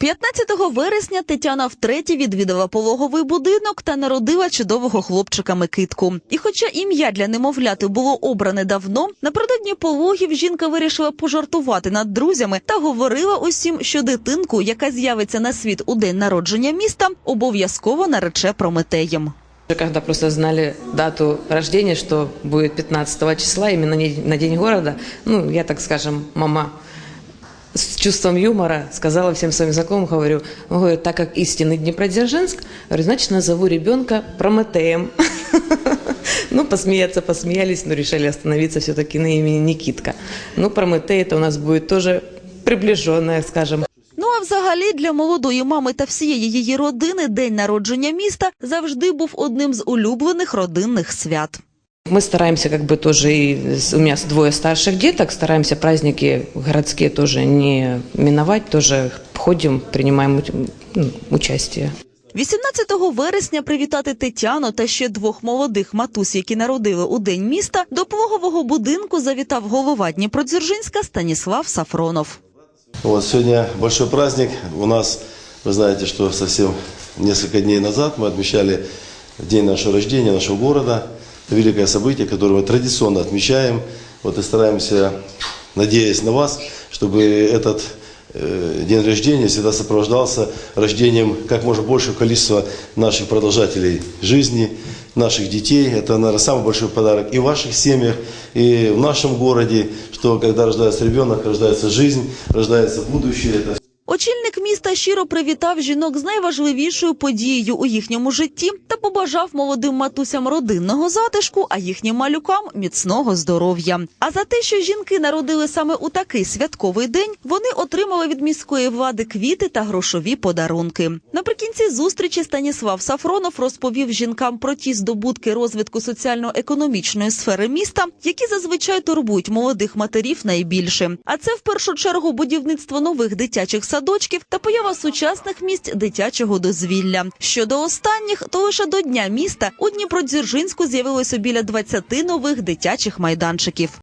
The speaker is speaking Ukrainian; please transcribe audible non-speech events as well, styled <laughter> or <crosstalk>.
15 вересня Тетяна втретє відвідала пологовий будинок та народила чудового хлопчика Микитку. І хоча ім'я для немовляти було обране давно, напередодні пологів жінка вирішила пожартувати над друзями та говорила усім, що дитинку, яка з'явиться на світ у день народження міста, обов'язково нарече Прометеєм. Когда просто знали дату рождения, что будет 15 числа, именно на День города, ну, я, так скажем, мама с чувством юмора сказала всем своим знакомым, говорю, говорю, так как истинный Днепродзержинск, говорю, значит, назову ребенка Прометеем. <laughs> Ну, посмеяться, посмеялись, но решили остановиться все-таки на имени Никитка. Ну, Прометей это у нас будет тоже приближенное, скажем, Ну а взагалі для молодої мами та всієї її родини день народження міста завжди був одним з улюблених родинних свят. Мы стараемся как бы тоже, и с- у меня с- двое старших деток, стараемся праздники городские тоже не миновать, тоже ходим, принимаем уч- ну, участие. 18 вересня привітати Тетяну та ще двох молодих матусь, які народили у день міста, до пологового будинку завітав голова Дніпродзержинська Станіслав Сафронов. Вот сегодня большой праздник. У нас, вы знаете, что совсем несколько дней назад мы отмечали день нашего рождения, нашего города. Великое событие, которое мы традиционно отмечаем. Вот и стараемся, надеясь на вас, чтобы этот э, день рождения всегда сопровождался рождением как можно большего количества наших продолжателей жизни, наших детей. Это, наверное, самый большой подарок и в ваших семьях, и в нашем городе, что когда рождается ребенок, рождается жизнь, рождается будущее. Это Очільник міста щиро привітав жінок з найважливішою подією у їхньому житті та побажав молодим матусям родинного затишку, а їхнім малюкам міцного здоров'я. А за те, що жінки народили саме у такий святковий день, вони отримали від міської влади квіти та грошові подарунки. Наприкінці зустрічі Станіслав Сафронов розповів жінкам про ті здобутки розвитку соціально-економічної сфери міста, які зазвичай турбують молодих матерів найбільше. А це в першу чергу будівництво нових дитячих садочків та поява сучасних місць дитячого дозвілля. Щодо останніх, то лише до дня міста у Дніпродзержинську з'явилося біля 20 нових дитячих майданчиків.